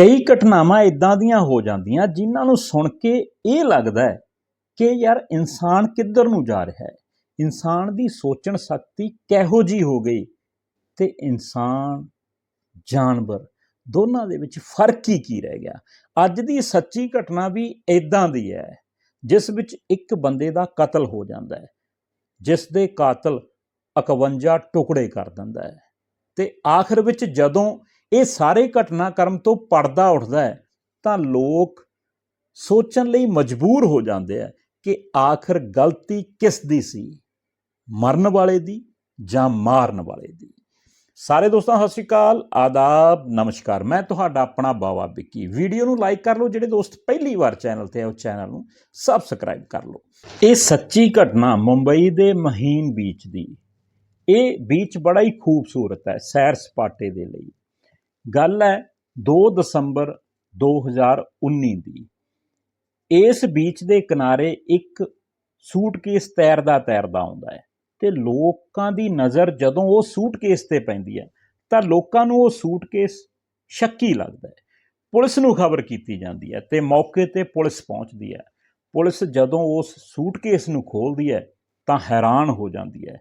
ਕਈ ਘਟਨਾਵਾਂ ਇਦਾਂ ਦੀਆਂ ਹੋ ਜਾਂਦੀਆਂ ਜਿਨ੍ਹਾਂ ਨੂੰ ਸੁਣ ਕੇ ਇਹ ਲੱਗਦਾ ਹੈ ਕਿ ਯਾਰ ਇਨਸਾਨ ਕਿੱਧਰ ਨੂੰ ਜਾ ਰਿਹਾ ਹੈ। ਇਨਸਾਨ ਦੀ ਸੋਚਣ ਸ਼ਕਤੀ ਕਿਹੋ ਜੀ ਹੋ ਗਈ ਤੇ ਇਨਸਾਨ, ਜਾਨਵਰ, ਦੋਨਾਂ ਦੇ ਵਿੱਚ ਫ਼ਰਕ ਹੀ ਕੀ ਰਹਿ ਗਿਆ। ਅੱਜ ਦੀ ਸੱਚੀ ਘਟਨਾ ਵੀ ਇਦਾਂ ਦੀ ਹੈ, ਜਿਸ ਵਿੱਚ ਇੱਕ ਬੰਦੇ ਦਾ ਕਤਲ ਹੋ ਜਾਂਦਾ ਹੈ, ਜਿਸ ਦੇ ਕਾਤਲ 51 ਟੁਕੜੇ ਕਰ ਦਿੰਦਾ ਹੈ ਤੇ ਆਖਰ ਵਿੱਚ ਜਦੋਂ ਇਹ ਸਾਰੇ ਘਟਨਾਕ੍ਰਮ ਤੋਂ ਪਰਦਾ ਉੱਠਦਾ ਹੈ, ਤਾਂ ਲੋਕ ਸੋਚਣ ਲਈ ਮਜਬੂਰ ਹੋ ਜਾਂਦੇ ਆ ਕਿ ਆਖਰ ਗਲਤੀ ਕਿਸ ਦੀ ਸੀ? ਮਰਨ ਵਾਲੇ ਦੀ ਜਾਂ ਮਾਰਨ ਵਾਲੇ ਦੀ? ਸਾਰੇ ਦੋਸਤਾਂ, ਸਤਿ ਸ਼੍ਰੀ ਅਕਾਲ, ਆਦਾਬ, ਨਮਸਕਾਰ। ਮੈਂ ਤੁਹਾਡਾ ਆਪਣਾ ਬਾਵਾ ਵਿੱਕੀ। ਵੀਡੀਓ ਨੂੰ ਲਾਈਕ ਕਰ ਲਓ, ਜਿਹੜੇ ਦੋਸਤ ਪਹਿਲੀ ਵਾਰ ਚੈਨਲ ਤੇ ਆਏ ਉਹ ਚੈਨਲ ਨੂੰ ਸਬਸਕ੍ਰਾਈਬ ਕਰ ਲਓ। ਇਹ ਸੱਚੀ ਘਟਨਾ ਮੁੰਬਈ ਦੇ ਮਹੀਨ ਬੀਚ ਦੀ। ਇਹ ਬੀਚ ਬੜਾ ਹੀ ਖੂਬਸੂਰਤ ਹੈ ਸੈਰ ਸਪਾਟੇ ਦੇ ਲਈ। ਗੱਲ ਹੈ 2 ਦਸੰਬਰ 2019 ਦੀ। ਇਸ ਬੀਚ ਦੇ ਕਿਨਾਰੇ ਇੱਕ ਸੂਟਕੇਸ ਤੈਰਦਾ ਤੈਰਦਾ ਆਉਂਦਾ ਹੈ ਤੇ ਲੋਕਾਂ ਦੀ ਨਜ਼ਰ ਜਦੋਂ ਉਹ ਸੂਟਕੇਸ ਤੇ ਪੈਂਦੀ ਹੈ ਤਾਂ ਲੋਕਾਂ ਨੂੰ ਉਹ ਸੂਟਕੇਸ ਸ਼ੱਕੀ ਲੱਗਦਾ ਹੈ। ਪੁਲਿਸ ਨੂੰ ਖਬਰ ਕੀਤੀ ਜਾਂਦੀ ਹੈ ਤੇ ਮੌਕੇ ਤੇ ਪੁਲਿਸ ਪਹੁੰਚਦੀ ਹੈ। ਪੁਲਿਸ ਜਦੋਂ ਉਸ ਸੂਟਕੇਸ ਨੂੰ ਖੋਲਦੀ ਹੈ ਤਾਂ ਹੈਰਾਨ ਹੋ ਜਾਂਦੀ ਹੈ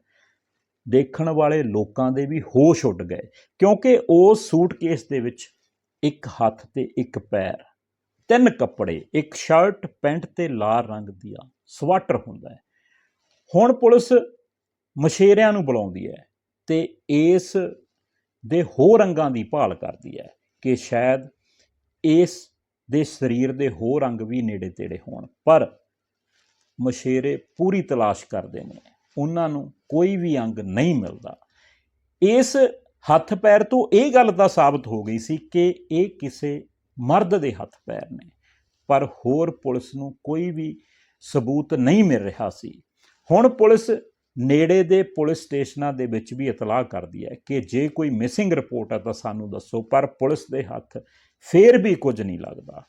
ਦੇਖਣ ਵਾਲੇ ਲੋਕਾਂ ਦੇ ਵੀ ਹੋਸ਼ ਉੱਡ ਗਏ, ਕਿਉਂਕਿ ਉਸ ਸੂਟਕੇਸ ਦੇ ਵਿੱਚ ਇੱਕ ਹੱਥ ਤੇ ਇੱਕ ਪੈਰ, ਤਿੰਨ ਕੱਪੜੇ, ਇੱਕ ਸ਼ਰਟ, ਪੈਂਟ ਤੇ ਲਾਲ ਰੰਗ ਦੀਆਂ ਸਵਾਟਰ ਹੁੰਦਾ ਹੈ। ਹੁਣ ਪੁਲਿਸ ਮਸ਼ੇਰਿਆਂ ਨੂੰ ਬੁਲਾਉਂਦੀ ਹੈ ਤੇ ਇਸ ਦੇ ਹੋਰ ਰੰਗਾਂ ਦੀ ਭਾਲ ਕਰਦੀ ਹੈ ਕਿ ਸ਼ਾਇਦ ਇਸ ਦੇ ਸਰੀਰ ਦੇ ਹੋਰ ਰੰਗ ਵੀ ਨੇੜੇ ਤੇੜੇ ਹੋਣ, ਪਰ ਮਸ਼ੇਰੇ ਪੂਰੀ ਤਲਾਸ਼ ਕਰਦੇ ਨੇ। ਉਹਨਾਂ ਨੂੰ ਕੋਈ ਵੀ ਅੰਗ ਨਹੀਂ ਮਿਲਦਾ। ਇਸ ਹੱਥ ਪੈਰ ਤੋਂ ਇਹ ਗੱਲ ਤਾਂ ਸਾਬਤ ਹੋ ਗਈ ਸੀ ਕਿ ਇਹ ਕਿਸੇ ਮਰਦ ਦੇ ਹੱਥ ਪੈਰ ਨੇ, ਪਰ ਹੋਰ ਪੁਲਿਸ ਨੂੰ ਕੋਈ ਵੀ ਸਬੂਤ ਨਹੀਂ ਮਿਲ ਰਿਹਾ ਸੀ। ਹੁਣ ਪੁਲਿਸ ਨੇੜੇ ਦੇ ਪੁਲਿਸ ਸਟੇਸ਼ਨਾਂ ਦੇ ਵਿੱਚ ਵੀ ਇਤਲਾਹ ਕਰਦੀ ਹੈ ਕਿ ਜੇ ਕੋਈ ਮਿਸਿੰਗ ਰਿਪੋਰਟ ਹੈ ਤਾਂ ਸਾਨੂੰ ਦੱਸੋ, ਪਰ ਪੁਲਿਸ ਦੇ ਹੱਥ ਫੇਰ ਵੀ ਕੁਝ ਨਹੀਂ ਲੱਗਦਾ।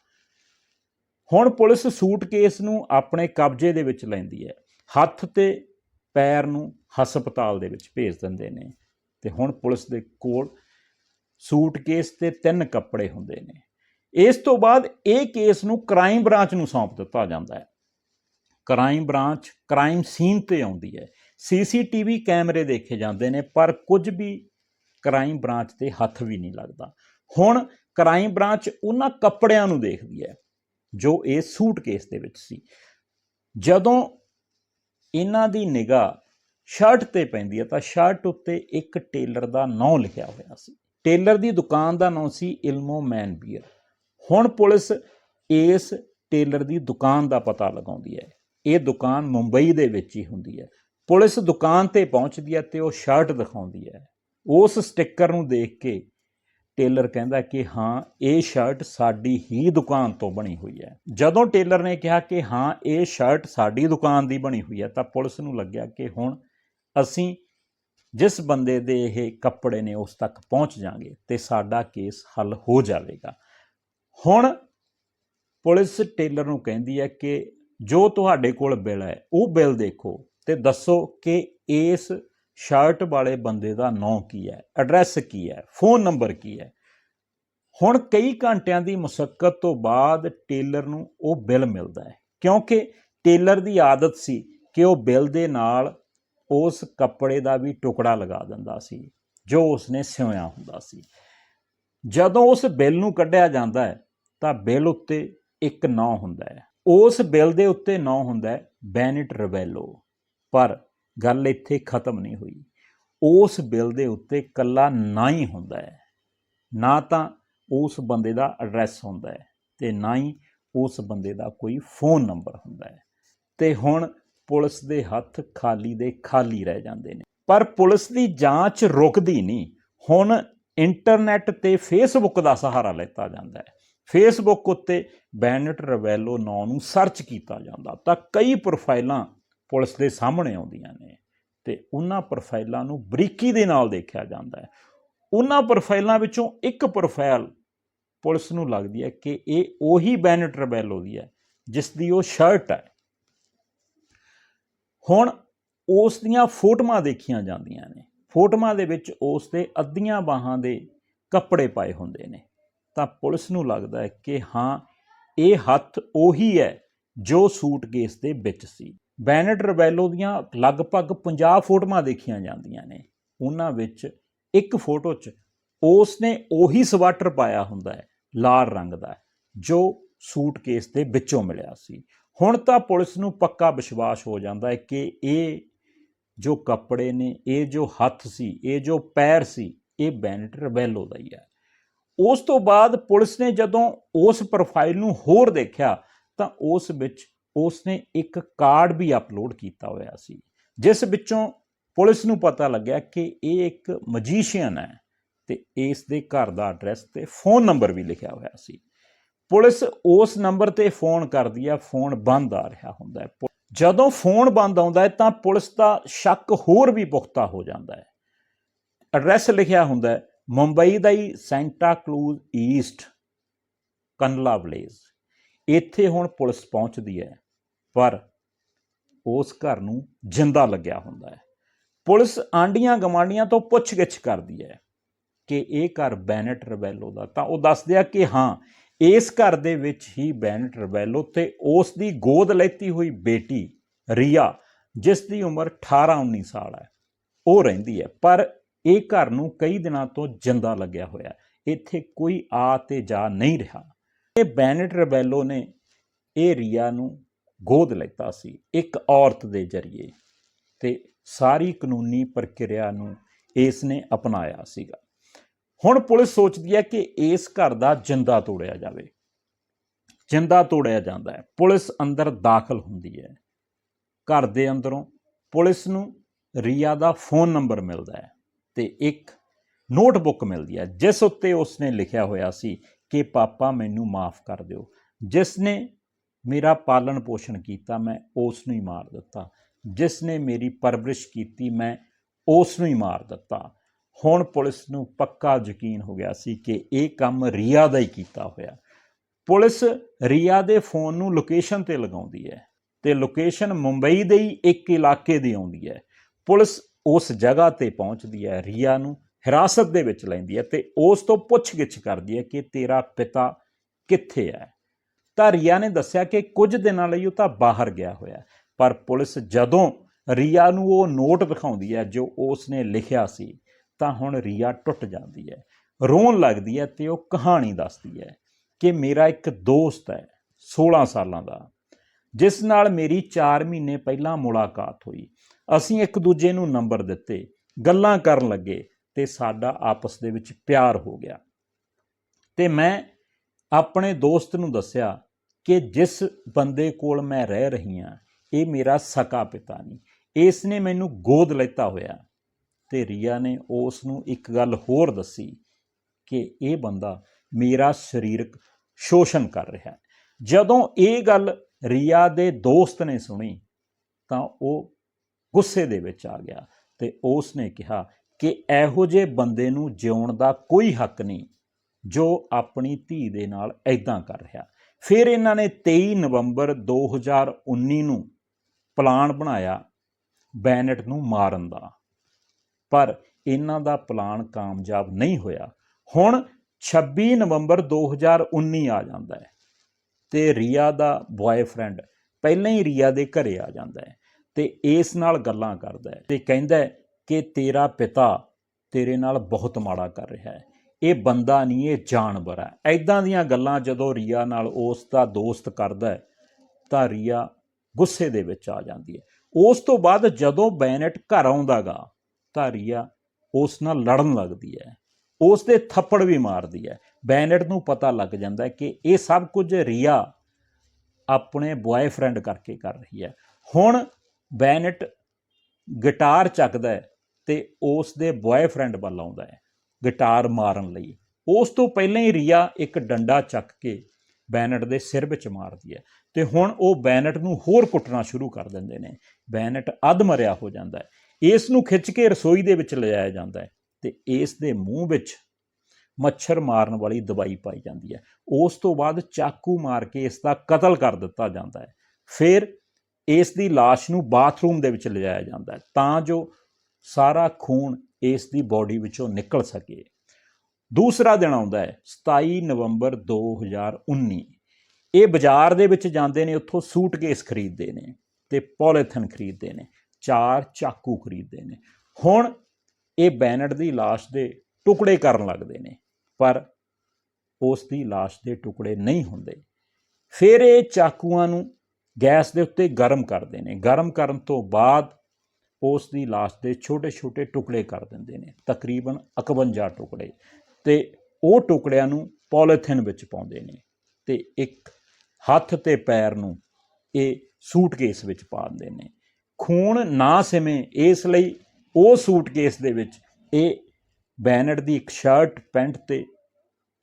ਹੁਣ ਪੁਲਿਸ ਸੂਟਕੇਸ ਨੂੰ ਆਪਣੇ ਕਬਜ਼ੇ ਦੇ ਵਿੱਚ ਲੈਂਦੀ ਹੈ। ਹੱਥ ਤੇ ਪੈਰ ਨੂੰ ਹਸਪਤਾਲ ਦੇ ਵਿੱਚ ਭੇਜ ਦਿੰਦੇ ਨੇ। ਤੇ ਹੁਣ ਪੁਲਿਸ ਦੇ ਕੋਲ ਸੂਟਕੇਸ ਤੇ ਤਿੰਨ ਕੱਪੜੇ ਹੁੰਦੇ ਨੇ। ਇਸ ਤੋਂ ਬਾਅਦ ਇਹ ਕੇਸ ਨੂੰ ਕ੍ਰਾਈਮ ਬ੍ਰਾਂਚ ਨੂੰ ਸੌਂਪ ਦਿੱਤਾ ਜਾਂਦਾ ਹੈ। ਕ੍ਰਾਈਮ ਬ੍ਰਾਂਚ ਕ੍ਰਾਈਮ ਸੀਨ ਤੇ ਆਉਂਦੀ ਹੈ। ਸੀਸੀਟੀਵੀ ਕੈਮਰੇ ਦੇਖੇ ਜਾਂਦੇ ਨੇ, ਪਰ ਕੁਝ ਵੀ ਕ੍ਰਾਈਮ ਬ੍ਰਾਂਚ ਤੇ ਹੱਥ ਵੀ ਨਹੀਂ ਲੱਗਦਾ। ਹੁਣ ਕ੍ਰਾਈਮ ਬ੍ਰਾਂਚ ਉਹਨਾਂ ਕੱਪੜਿਆਂ ਨੂੰ ਦੇਖਦੀ ਹੈ, ਜੋ ਇਹ ਸੂਟਕੇਸ ਦੇ ਵਿੱਚ ਸੀ। ਜਦੋਂ ਇਹਨਾਂ ਦੀ ਨਿਗਾਹ ਸ਼ਰਟ ਤੇ ਪੈਂਦੀ ਹੈ, ਤਾਂ ਸ਼ਰਟ ਉੱਤੇ ਇੱਕ ਟੇਲਰ ਦਾ ਨਾਂ ਲਿਖਿਆ ਹੋਇਆ ਸੀ। ਟੇਲਰ ਦੀ ਦੁਕਾਨ ਦਾ ਨਾਂ ਸੀ ਇਲਮੋ ਮੈਨਬੀਅਰ ਹੁਣ ਪੁਲਿਸ ਇਸ ਟੇਲਰ ਦੀ ਦੁਕਾਨ ਦਾ ਪਤਾ ਲਗਾਉਂਦੀ ਹੈ। ਇਹ ਦੁਕਾਨ ਮੁੰਬਈ ਦੇ ਵਿੱਚ ਹੀ ਹੁੰਦੀ ਹੈ। ਪੁਲਿਸ ਦੁਕਾਨ ਤੇ ਪਹੁੰਚਦੀ ਹੈ ਤੇ ਉਹ ਸ਼ਰਟ ਦਿਖਾਉਂਦੀ ਹੈ। ਉਸ ਸਟicker ਨੂੰ ਦੇਖ ਕੇ ਟੇਲਰ ਕਹਿੰਦਾ ਕਿ ਹਾਂ, ਇਹ ਸ਼ਰਟ ਸਾਡੀ ਹੀ ਦੁਕਾਨ ਤੋਂ ਬਣੀ ਹੋਈ ਹੈ। ਜਦੋਂ ਟੇਲਰ ਨੇ ਕਿਹਾ ਕਿ ਹਾਂ, ਇਹ ਸ਼ਰਟ ਸਾਡੀ ਦੁਕਾਨ ਦੀ ਬਣੀ ਹੋਈ ਹੈ, ਤਾਂ ਪੁਲਿਸ ਨੂੰ ਲੱਗਿਆ ਕਿ ਹੁਣ ਅਸੀਂ ਜਿਸ ਬੰਦੇ ਦੇ ਇਹ ਕੱਪੜੇ ਨੇ ਉਸ ਤੱਕ ਪਹੁੰਚ ਜਾਾਂਗੇ ਤੇ ਸਾਡਾ ਕੇਸ ਹੱਲ ਹੋ ਜਾਵੇਗਾ। ਹੁਣ ਪੁਲਿਸ ਟੇਲਰ ਨੂੰ ਕਹਿੰਦੀ ਹੈ ਕਿ ਜੋ ਤੁਹਾਡੇ ਕੋਲ ਬਿੱਲ ਹੈ, ਉਹ ਬਿੱਲ ਦੇਖੋ ਤੇ ਦੱਸੋ ਕਿ ਇਸ ਸ਼ਰਟ ਵਾਲੇ ਬੰਦੇ ਦਾ ਨਾਂ ਕੀ ਹੈ? ਐਡਰੈਸ ਕੀ ਹੈ? ਫੋਨ ਨੰਬਰ ਕੀ ਹੈ? ਹੁਣ ਕਈ ਘੰਟਿਆਂ ਦੀ ਮੁਸ਼ਕਲ ਤੋਂ ਬਾਅਦ ਟੇਲਰ ਨੂੰ ਉਹ ਬਿੱਲ ਮਿਲਦਾ ਹੈ। ਕਿਉਂਕਿ ਟੇਲਰ ਦੀ ਆਦਤ ਸੀ ਕਿ ਉਹ ਬਿੱਲ ਦੇ ਨਾਲ ਉਸ ਕੱਪੜੇ ਦਾ ਵੀ ਟੁਕੜਾ ਲਗਾ ਦਿੰਦਾ ਸੀ, ਜੋ ਉਸਨੇ ਸਿਉਇਆ ਹੁੰਦਾ ਸੀ। ਜਦੋਂ ਉਸ ਬਿੱਲ ਨੂੰ ਕੱਢਿਆ ਜਾਂਦਾ ਹੈ, ਤਾਂ ਬਿੱਲ ਉੱਤੇ ਇੱਕ ਨਾਂ ਹੁੰਦਾ ਹੈ। ਉਸ ਬਿੱਲ ਦੇ ਉੱਤੇ ਨਾਂ ਹੁੰਦਾ ਹੈ ਬੈਨਿਟ ਰਵੈਲੋ ਪਰ ਗੱਲ ਇੱਥੇ ਖਤਮ ਨਹੀਂ ਹੋਈ। ਉਸ ਬਿੱਲ ਦੇ ਉੱਤੇ ਕੱਲਾ ਨਾ ਹੀ ਹੁੰਦਾ ਹੈ। ਨਾ ਤਾਂ ਉਸ ਬੰਦੇ ਦਾ ਐਡਰੈਸ ਹੁੰਦਾ ਹੈ ਤੇ ਨਾ ਹੀ ਉਸ ਬੰਦੇ ਦਾ ਕੋਈ ਫੋਨ ਨੰਬਰ ਹੁੰਦਾ ਹੈ। ਤੇ ਹੁਣ ਪੁਲਿਸ ਦੇ ਹੱਥ ਖਾਲੀ ਦੇ ਖਾਲੀ ਰਹਿ ਜਾਂਦੇ ਨੇ। ਪਰ ਪੁਲਿਸ ਦੀ ਜਾਂਚ ਰੁਕਦੀ ਨਹੀਂ। ਹੁਣ ਇੰਟਰਨੈਟ ਤੇ ਫੇਸਬੁੱਕ ਦਾ ਸਹਾਰਾ ਲੈਤਾ ਜਾਂਦਾ ਹੈ। ਫੇਸਬੁੱਕ ਉੱਤੇ ਬੈਨਟ ਰਵੈਲੋ ਨਾਂ ਨੂੰ ਸਰਚ ਕੀਤਾ ਜਾਂਦਾ ਤਾਂ ਕਈ ਪ੍ਰੋਫਾਈਲਾਂ ਪੁਲਿਸ ਦੇ ਸਾਹਮਣੇ ਆਉਂਦੀਆਂ ਨੇ ਤੇ ਉਹਨਾਂ ਪ੍ਰੋਫਾਈਲਾਂ ਨੂੰ ਬਰੀਕੀ ਦੇ ਨਾਲ ਦੇਖਿਆ ਜਾਂਦਾ ਹੈ। ਉਹਨਾਂ ਪ੍ਰੋਫਾਈਲਾਂ ਵਿੱਚੋਂ ਇੱਕ ਪ੍ਰੋਫਾਈਲ ਪੁਲਿਸ ਨੂੰ ਲੱਗਦੀ ਹੈ ਕਿ ਇਹ ਉਹੀ ਬੈਨਟ ਰਬੈਲੋ ਦੀ ਹੈ, ਜਿਸ ਦੀ ਉਹ ਸ਼ਰਟ ਹੈ। ਹੁਣ ਉਸ ਦੀਆਂ ਫੋਟੋਆਂ ਦੇਖੀਆਂ ਜਾਂਦੀਆਂ ਨੇ। ਫੋਟੋਆਂ ਦੇ ਵਿੱਚ ਉਸ ਦੇ ਅੱਧੀਆਂ ਬਾਹਾਂ ਦੇ ਕੱਪੜੇ ਪਾਏ ਹੁੰਦੇ ਨੇ। ਤਾਂ ਪੁਲਿਸ ਨੂੰ ਲੱਗਦਾ ਹੈ ਕਿ ਹਾਂ, ਇਹ ਹੱਥ ਉਹੀ ਹੈ ਜੋ ਸੂਟਕੇਸ ਦੇ ਵਿੱਚ ਸੀ। ਬੈਨਟ ਰਬੈਲੋ ਦੀਆਂ ਲਗਭਗ 50 ਫੋਟੋਆਂ ਦੇਖੀਆਂ ਜਾਂਦੀਆਂ ਨੇ। ਉਹਨਾਂ ਵਿੱਚ ਇੱਕ ਫੋਟੋ 'ਚ ਉਸ ਨੇ ਉਹੀ ਸਵਾਟਰ ਪਾਇਆ ਹੁੰਦਾ ਹੈ, ਲਾਲ ਰੰਗ ਦਾ ਜੋ ਸੂਟਕੇਸ ਦੇ ਵਿੱਚੋਂ ਮਿਲਿਆ ਸੀ। ਹੁਣ ਤਾਂ ਪੁਲਿਸ ਨੂੰ ਪੱਕਾ ਵਿਸ਼ਵਾਸ ਹੋ ਜਾਂਦਾ ਹੈ ਕਿ ਇਹ ਜੋ ਕੱਪੜੇ ਨੇ, ਇਹ ਜੋ ਹੱਥ ਸੀ, ਇਹ ਜੋ ਪੈਰ ਸੀ, ਇਹ ਬੈਨਟ ਰਬੈਲੋ ਦਾ ਹੀ ਹੈ। ਉਸ ਤੋਂ ਬਾਅਦ ਪੁਲਿਸ ਨੇ ਜਦੋਂ ਉਸ ਪ੍ਰੋਫਾਈਲ ਨੂੰ ਹੋਰ ਦੇਖਿਆ ਤਾਂ ਉਸ ਵਿੱਚ ਉਸ ਨੇ ਇੱਕ ਕਾਰਡ ਵੀ ਅਪਲੋਡ ਕੀਤਾ ਹੋਇਆ ਸੀ, ਜਿਸ ਵਿੱਚੋਂ ਪੁਲਿਸ ਨੂੰ ਪਤਾ ਲੱਗਿਆ ਕਿ ਇਹ ਇੱਕ ਮਜੀਸ਼ੀਅਨ ਹੈ ਤੇ ਇਸ ਦੇ ਘਰ ਦਾ ਐਡਰੈਸ ਤੇ ਫੋਨ ਨੰਬਰ ਵੀ ਲਿਖਿਆ ਹੋਇਆ ਸੀ। ਪੁਲਿਸ ਉਸ ਨੰਬਰ ਤੇ ਫੋਨ ਕਰਦੀ ਹੈ ਫੋਨ ਬੰਦ ਆ ਰਿਹਾ ਹੁੰਦਾ ਹੈ। ਪੁ- ਜਦੋਂ ਫੋਨ ਬੰਦ ਆਉਂਦਾ ਹੈ ਤਾਂ ਪੁਲਿਸ ਦਾ ਸ਼ੱਕ ਹੋਰ ਵੀ ਪੁਖਤਾ ਹੋ ਜਾਂਦਾ ਹੈ। ਐਡਰੈਸ ਲਿਖਿਆ ਹੁੰਦਾ ਹੈ, ਮੁੰਬਈ ਦਾ ਹੀ Santa Claus East, Kanla village. ਇੱਥੇ ਹੁਣ ਪੁਲਿਸ ਪਹੁੰਚਦੀ ਹੈ, ਪਰ ਉਸ ਘਰ ਨੂੰ ਜਿੰਦਾ ਲੱਗਿਆ ਹੁੰਦਾ ਹੈ। ਪੁਲਿਸ ਆਂਡੀਆਂ ਗਵਾਂਡੀਆਂ ਤੋਂ ਪੁੱਛਗਿੱਛ ਕਰਦੀ ਹੈ ਕਿ ਇਹ ਘਰ ਬੈਨਟ ਰਬੈਲੋ ਦਾ, ਤਾਂ ਉਹ ਦੱਸਦੇ ਆ ਕਿ ਹਾਂ, ਇਸ ਘਰ ਦੇ ਵਿੱਚ ਹੀ ਬੈਨਟ ਰਬੈਲੋ ਤੇ ਉਸ ਦੀ ਗੋਦ ਲੈਤੀ ਹੋਈ ਬੇਟੀ ਰੀਆ, ਜਿਸ ਦੀ ਉਮਰ 18-19 ਸਾਲ ਹੈ, ਉਹ ਰਹਿੰਦੀ ਹੈ। ਪਰ ਇਹ ਘਰ ਨੂੰ ਕਈ ਦਿਨਾਂ ਤੋਂ ਜਿੰਦਾ ਲੱਗਿਆ ਹੋਇਆ ਇੱਥੇ ਕੋਈ ਆ ਤੇ ਜਾ ਨਹੀਂ ਰਿਹਾ। ਇਹ ਬੈਨਟ ਰਬੈਲੋ ਨੇ ਇਹ ਰੀਆ ਨੂੰ ਗੋਦ ਲੈਤਾ ਸੀ, ਇੱਕ ਔਰਤ ਦੇ ਜ਼ਰੀਏ ਤੇ ਸਾਰੀ ਕਾਨੂੰਨੀ ਪ੍ਰਕਿਰਿਆ ਨੂੰ ਇਸ ਨੇ ਅਪਣਾਇਆ ਸੀਗਾ। ਹੁਣ ਪੁਲਿਸ ਸੋਚਦੀ ਹੈ ਕਿ ਇਸ ਘਰ ਦਾ ਜਿੰਦਾ ਤੋੜਿਆ ਜਾਵੇ। ਜਿੰਦਾ ਤੋੜਿਆ ਜਾਂਦਾ ਹੈ। ਪੁਲਿਸ ਅੰਦਰ ਦਾਖਲ ਹੁੰਦੀ ਹੈ। ਘਰ ਦੇ ਅੰਦਰੋਂ ਪੁਲਿਸ ਨੂੰ ਰੀਆ ਦਾ ਫੋਨ ਨੰਬਰ ਮਿਲਦਾ ਹੈ ਤੇ ਇੱਕ ਨੋਟਬੁੱਕ ਮਿਲਦੀ ਹੈ, ਜਿਸ ਉੱਤੇ ਉਸਨੇ ਲਿਖਿਆ ਹੋਇਆ ਸੀ ਕਿ ਪਾਪਾ ਮੈਨੂੰ ਮਾਫ ਕਰ ਦਿਓ। ਜਿਸ ਨੇ ਮੇਰਾ ਪਾਲਣ ਪੋਸ਼ਣ ਕੀਤਾ, ਮੈਂ ਉਸ ਨੂੰ ਹੀ ਮਾਰ ਦਿੱਤਾ। ਜਿਸ ਨੇ ਮੇਰੀ ਪਰਵਰਿਸ਼ ਕੀਤੀ, ਮੈਂ ਉਸ ਨੂੰ ਹੀ ਮਾਰ ਦਿੱਤਾ। ਹੁਣ ਪੁਲਿਸ ਨੂੰ ਪੱਕਾ ਯਕੀਨ ਹੋ ਗਿਆ ਸੀ ਕਿ ਇਹ ਕੰਮ ਰੀਆ ਦਾ ਹੀ ਕੀਤਾ ਹੋਇਆ। ਪੁਲਿਸ ਰੀਆ ਦੇ ਫੋਨ ਨੂੰ ਲੋਕੇਸ਼ਨ ਤੇ ਲਗਾਉਂਦੀ ਹੈ ਤੇ ਲੋਕੇਸ਼ਨ ਮੁੰਬਈ ਦੇ ਹੀ ਇੱਕ ਇਲਾਕੇ ਦੀ ਆਉਂਦੀ ਹੈ। ਪੁਲਿਸ ਉਸ ਜਗ੍ਹਾ ਤੇ ਪਹੁੰਚਦੀ ਹੈ ਰੀਆ ਨੂੰ। ਹਿਰਾਸਤ ਦੇ ਵਿੱਚ ਲੈਂਦੀ ਹੈ ਤੇ ਉਸ ਤੋਂ ਪੁੱਛਗਿੱਛ ਕਰਦੀ ਹੈ ਕਿ ਤੇਰਾ ਪਿਤਾ ਕਿੱਥੇ ਹੈ। ਤਾਂ ਰੀਆ ਨੇ ਦੱਸਿਆ ਕਿ ਕੁਝ ਦਿਨਾਂ ਲਈ ਉਹ ਤਾਂ ਬਾਹਰ ਗਿਆ ਹੋਇਆ ਪਰ ਪੁਲਿਸ ਜਦੋਂ ਰੀਆ ਨੂੰ ਉਹ ਨੋਟ ਦਿਖਾਉਂਦੀ ਹੈ ਜੋ ਉਸ ਨੇ ਲਿਖਿਆ ਸੀ, ਤਾਂ ਹੁਣ ਰੀਆ ਟੁੱਟ ਜਾਂਦੀ ਹੈ। ਰੋਣ ਲੱਗਦੀ ਹੈ ਤੇ ਉਹ ਕਹਾਣੀ ਦੱਸਦੀ ਹੈ ਕਿ ਮੇਰਾ ਇੱਕ ਦੋਸਤ ਹੈ 16 ਸਾਲਾਂ ਦਾ, ਜਿਸ ਨਾਲ ਮੇਰੀ 4 ਮਹੀਨੇ ਪਹਿਲਾਂ ਮੁਲਾਕਾਤ ਹੋਈ। ਅਸੀਂ ਇੱਕ ਦੂਜੇ ਨੂੰ ਨੰਬਰ ਦਿੱਤੇ, ਗੱਲਾਂ ਕਰਨ ਲੱਗੇ ਤੇ ਸਾਡਾ ਆਪਸ ਦੇ ਵਿੱਚ ਪਿਆਰ ਹੋ ਗਿਆ। ਤੇ ਮੈਂ ਆਪਣੇ ਦੋਸਤ ਨੂੰ ਦੱਸਿਆ ਕਿ ਜਿਸ ਬੰਦੇ ਕੋਲ ਮੈਂ ਰਹਿ ਰਹੀ ਹਾਂ, ਇਹ ਮੇਰਾ ਸਕਾ ਪਿਤਾ ਨਹੀਂ। ਇਸ ਨੇ ਮੈਨੂੰ ਗੋਦ ਲੈਤਾ ਹੋਇਆ ਤੇ ਰੀਆ ਨੇ ਉਸ ਨੂੰ ਇੱਕ ਗੱਲ ਹੋਰ ਦੱਸੀ ਕਿ ਇਹ ਬੰਦਾ ਮੇਰਾ ਸਰੀਰਕ ਸ਼ੋਸ਼ਣ ਕਰ ਰਿਹਾ। ਹੈ ਜਦੋਂ ਇਹ ਗੱਲ ਰੀਆ ਦੇ ਦੋਸਤ ਨੇ ਸੁਣੀ ਤਾਂ ਉਹ ਗੁੱਸੇ ਦੇ ਵਿੱਚ ਆ ਗਿਆ ਤੇ ਉਸ ਨੇ ਕਿਹਾ ਕਿ ਇਹੋ ਜਿਹੇ ਬੰਦੇ ਨੂੰ ਜਿਉਣ ਦਾ ਕੋਈ ਹੱਕ ਨਹੀਂ, ਜੋ ਆਪਣੀ ਧੀ ਦੇ ਨਾਲ ਐਦਾਂ ਕਰ ਰਿਹਾ। ਫਿਰ ਇਹਨਾਂ ਨੇ 23 ਨਵੰਬਰ 2019 ਨੂੰ ਪਲਾਨ ਬਣਾਇਆ ਬੈਨਟ ਨੂੰ ਮਾਰਨ ਦਾ। ਪਰ ਇਹਨਾਂ ਦਾ ਪਲਾਨ ਕਾਮਯਾਬ ਨਹੀਂ ਹੋਇਆ। ਹੁਣ 26 ਨਵੰਬਰ 2019 ਆ ਜਾਂਦਾ ਹੈ ਤੇ ਰੀਆ ਦਾ ਬॉयਫ੍ਰੈਂਡ ਪਹਿਲਾਂ ਹੀ ਰੀਆ ਦੇ ਘਰੇ ਆ ਜਾਂਦਾ ਹੈ ਤੇ ਇਸ ਨਾਲ ਗੱਲਾਂ ਕਰਦਾ ਹੈ ਤੇ ਕਹਿੰਦਾ ਕਿ ਤੇਰਾ ਪਿਤਾ ਤੇਰੇ ਨਾਲ ਬਹੁਤ ਮਾੜਾ ਕਰ ਰਿਹਾ ਹੈ। ਇਹ ਬੰਦਾ ਨਹੀਂ, ਇਹ ਜਾਨਵਰ ਹੈ। ਐਦਾਂ ਦੀਆਂ ਗੱਲਾਂ ਜਦੋਂ ਰੀਆ ਨਾਲ ਉਸ ਦਾ ਦੋਸਤ ਕਰਦਾ ਹੈ, ਤਾਂ ਰੀਆ ਗੁੱਸੇ ਦੇ ਵਿੱਚ ਆ ਜਾਂਦੀ ਹੈ। ਉਸ ਤੋਂ ਬਾਅਦ ਜਦੋਂ ਬੈਨਟ ਘਰ ਆਉਂਦਾਗਾ, ਤਾਂ ਰੀਆ ਉਸ ਨਾਲ ਲੜਨ ਲੱਗਦੀ ਹੈ। ਉਸ ਦੇ ਥੱਪੜ ਵੀ ਮਾਰਦੀ ਹੈ। ਬੈਨਟ ਨੂੰ ਪਤਾ ਲੱਗ ਜਾਂਦਾ ਹੈ ਕਿ ਇਹ ਸਭ ਕੁਝ ਰੀਆ ਆਪਣੇ ਬॉयਫ੍ਰੈਂਡ ਕਰਕੇ ਕਰ ਰਹੀ ਹੈ। ਹੁਣ ਬੈਨਟ ਗਿਟਾਰ ਚੱਕਦਾ ਹੈ। ਤੇ ਉਸ ਦੇ ਬॉयਫ੍ਰੈਂਡ ਵੱਲ ਆਉਂਦਾ ਹੈ ਗਿਟਾਰ ਮਾਰਨ ਲਈ। ਉਸ ਤੋਂ ਪਹਿਲਾਂ ਹੀ ਰੀਆ ਇੱਕ ਡੰਡਾ ਚੱਕ ਕੇ ਬੈਨਟ ਦੇ ਸਿਰ ਵਿੱਚ ਮਾਰਦੀ ਹੈ ਤੇ ਹੁਣ ਉਹ ਬੈਨਟ ਨੂੰ ਹੋਰ ਕੁੱਟਣਾ ਸ਼ੁਰੂ ਕਰ ਦਿੰਦੇ ਨੇ। ਬੈਨਟ ਅਧ ਮਰਿਆ ਹੋ ਜਾਂਦਾ ਹੈ। ਇਸ ਨੂੰ ਖਿੱਚ ਕੇ ਰਸੋਈ ਦੇ ਵਿੱਚ ਲਿਜਾਇਆ ਜਾਂਦਾ ਹੈ ਤੇ ਇਸ ਦੇ ਮੂੰਹ ਵਿੱਚ ਮੱਛਰ ਮਾਰਨ ਵਾਲੀ ਦਵਾਈ ਪਾਈ ਜਾਂਦੀ ਹੈ। ਉਸ ਤੋਂ ਬਾਅਦ ਚਾਕੂ ਮਾਰ ਕੇ ਇਸ ਦਾ ਕਤਲ ਕਰ ਦਿੱਤਾ ਜਾਂਦਾ ਹੈ। ਫਿਰ ਇਸ ਦੀ ਲਾਸ਼ ਨੂੰ ਬਾਥਰੂਮ ਦੇ ਵਿੱਚ ਲਿਜਾਇਆ ਜਾਂਦਾ ਹੈ। ਤਾਂ ਜੋ ਸਾਰਾ ਖੂਨ ਇਸ ਦੀ ਬਾਡੀ ਵਿੱਚੋਂ ਨਿਕਲ ਸਕੇ। ਦੂਸਰਾ ਦਿਨ ਆਉਂਦਾ ਹੈ 27 ਨਵੰਬਰ 2019 ਇਹ ਬਾਜ਼ਾਰ ਦੇ ਵਿੱਚ ਜਾਂਦੇ ਨੇ, ਉੱਥੋਂ ਸੂਟਕੇਸ ਖਰੀਦਦੇ ਨੇ ਤੇ ਪੋਲੀਥਨ ਖਰੀਦਦੇ ਨੇ, ਚਾਰ ਚਾਕੂ ਖਰੀਦਦੇ ਨੇ। ਹੁਣ ਇਹ ਬੈਨਟ ਦੀ ਲਾਸ਼ ਦੇ ਟੁਕੜੇ ਕਰਨ ਲੱਗਦੇ ਨੇ, ਪਰ ਉਸ ਦੀ ਲਾਸ਼ ਦੇ ਟੁਕੜੇ ਨਹੀਂ ਹੁੰਦੇ। ਫਿਰ ਇਹ ਚਾਕੂਆਂ ਨੂੰ ਗੈਸ ਦੇ ਉੱਤੇ ਗਰਮ ਕਰਦੇ ਨੇ। ਗਰਮ ਕਰਨ ਤੋਂ ਬਾਅਦ ਉਸ ਦੀ ਲਾਸ਼ ਦੇ ਛੋਟੇ-ਛੋਟੇ ਟੁਕੜੇ ਕਰ ਦਿੰਦੇ ਨੇ, ਤਕਰੀਬਨ 51 ਟੁਕੜੇ। ਤੇ ਉਹ ਟੁਕੜਿਆਂ ਨੂੰ ਪੋਲੀਥਿਨ ਵਿੱਚ ਪਾਉਂਦੇ ਨੇ ਤੇ ਇੱਕ ਹੱਥ ਤੇ ਪੈਰ ਨੂੰ ਇਹ ਸੂਟਕੇਸ ਵਿੱਚ ਪਾ ਦਿੰਦੇ ਨੇ। ਖੂਨ ਨਾ ਸਿਵੇਂ ਇਸ ਲਈ ਉਹ ਸੂਟਕੇਸ ਦੇ ਵਿੱਚ ਇਹ ਬੈਨਟ ਦੀ ਇੱਕ ਸ਼ਰਟ, ਪੈਂਟ ਤੇ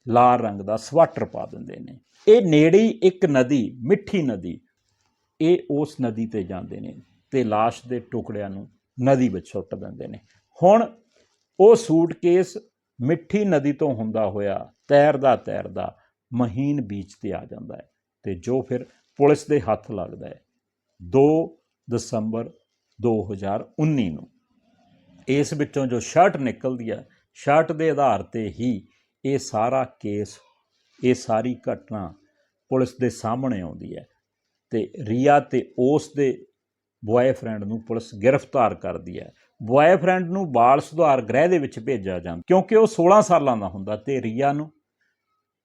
ਲਾਲ ਰੰਗ ਦਾ ਸਵਾਟਰ ਪਾ ਦਿੰਦੇ ਨੇ। ਇਹ ਨੇੜੇ ਇੱਕ ਨਦੀ, ਮਿੱਠੀ ਨਦੀ, ਇਹ ਉਸ ਨਦੀ ਤੇ ਜਾਂਦੇ ਨੇ। ਤੇ ਲਾਸ਼ ਦੇ ਟੁਕੜਿਆਂ ਨੂੰ ਨਦੀ ਵਿੱਚ ਸੁੱਟ ਦਿੰਦੇ ਨੇ। ਹੁਣ ਉਹ ਸੂਟਕੇਸ ਮਿੱਠੀ ਨਦੀ ਤੋਂ ਹੁੰਦਾ ਹੋਇਆ ਤੈਰਦਾ ਤੈਰਦਾ ਮਹੀਨ ਬੀਚ ਤੇ ਆ ਜਾਂਦਾ ਹੈ ਤੇ ਜੋ ਫਿਰ ਪੁਲਿਸ ਦੇ ਹੱਥ ਲੱਗਦਾ ਹੈ। 2 ਦਸੰਬਰ 2019 ਨੂੰ ਇਸ ਵਿੱਚੋਂ ਜੋ ਸ਼ਰਟ ਨਿਕਲਦੀ ਹੈ, ਸ਼ਰਟ ਦੇ ਆਧਾਰ ਤੇ ਹੀ ਇਹ ਸਾਰਾ ਕੇਸ, ਇਹ ਸਾਰੀ ਘਟਨਾ ਪੁਲਿਸ ਦੇ ਸਾਹਮਣੇ ਆਉਂਦੀ ਹੈ ਤੇ ਰੀਆ ਤੇ ਉਸ ਦੇ ਬੁਆਏਫ੍ਰੈਂਡ ਨੂੰ ਪੁਲਿਸ ਗ੍ਰਿਫਤਾਰ ਕਰਦੀ ਹੈ। ਬੁਆਏਫ੍ਰੈਂਡ ਨੂੰ ਬਾਲ ਸੁਧਾਰ ਗ੍ਰਹਿ ਦੇ ਵਿੱਚ ਭੇਜਿਆ ਜਾਂਦਾ, ਕਿਉਂਕਿ ਉਹ 16 ਸਾਲਾਂ ਦਾ ਹੁੰਦਾ ਤੇ ਰੀਆ ਨੂੰ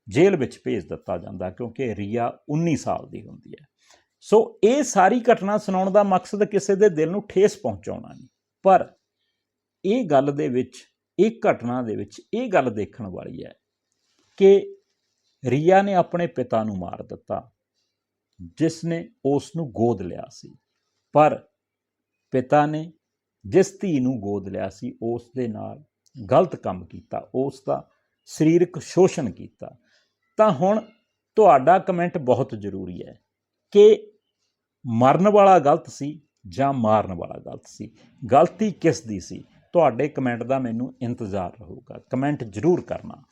ਜੇਲ੍ਹ ਵਿੱਚ ਭੇਜ ਦਿੱਤਾ ਜਾਂਦਾ, ਕਿਉਂਕਿ ਰੀਆ 19 ਸਾਲ ਦੀ ਹੁੰਦੀ ਹੈ। ਸੋ ਇਹ ਸਾਰੀ ਘਟਨਾ ਸੁਣਾਉਣ ਦਾ ਮਕਸਦ ਕਿਸੇ ਦੇ ਦਿਲ ਨੂੰ ਠੇਸ ਪਹੁੰਚਾਉਣਾ ਨਹੀਂ, ਪਰ ਇਹ ਗੱਲ ਦੇ ਵਿੱਚ, ਇਹ ਘਟਨਾ ਦੇ ਵਿੱਚ ਇਹ ਗੱਲ ਦੇਖਣ ਵਾਲੀ ਹੈ ਕਿ ਰੀਆ ਨੇ ਆਪਣੇ ਪਿਤਾ ਨੂੰ ਮਾਰ ਦਿੱਤਾ, ਜਿਸ ਨੇ ਉਸ ਨੂੰ ਗੋਦ ਲਿਆ ਸੀ। ਪਰ ਪਿਤਾ ਨੇ ਜਿਸ ਧੀ ਨੂੰ ਗੋਦ ਲਿਆ ਸੀ, ਉਸ ਦੇ ਨਾਲ ਗਲਤ ਕੰਮ ਕੀਤਾ, ਉਸ ਦਾ ਸਰੀਰਕ ਸ਼ੋਸ਼ਣ ਕੀਤਾ। ਤਾਂ ਹੁਣ ਤੁਹਾਡਾ ਕਮੈਂਟ ਬਹੁਤ ਜ਼ਰੂਰੀ ਹੈ ਕਿ ਮਰਨ ਵਾਲਾ ਗਲਤ ਸੀ ਜਾਂ ਮਾਰਨ ਵਾਲਾ ਗਲਤ ਸੀ? ਗਲਤੀ ਕਿਸ ਦੀ ਸੀ? ਤੁਹਾਡੇ ਕਮੈਂਟ ਦਾ ਮੈਨੂੰ ਇੰਤਜ਼ਾਰ ਰਹੂਗਾ। ਕਮੈਂਟ ਜ਼ਰੂਰ ਕਰਨਾ।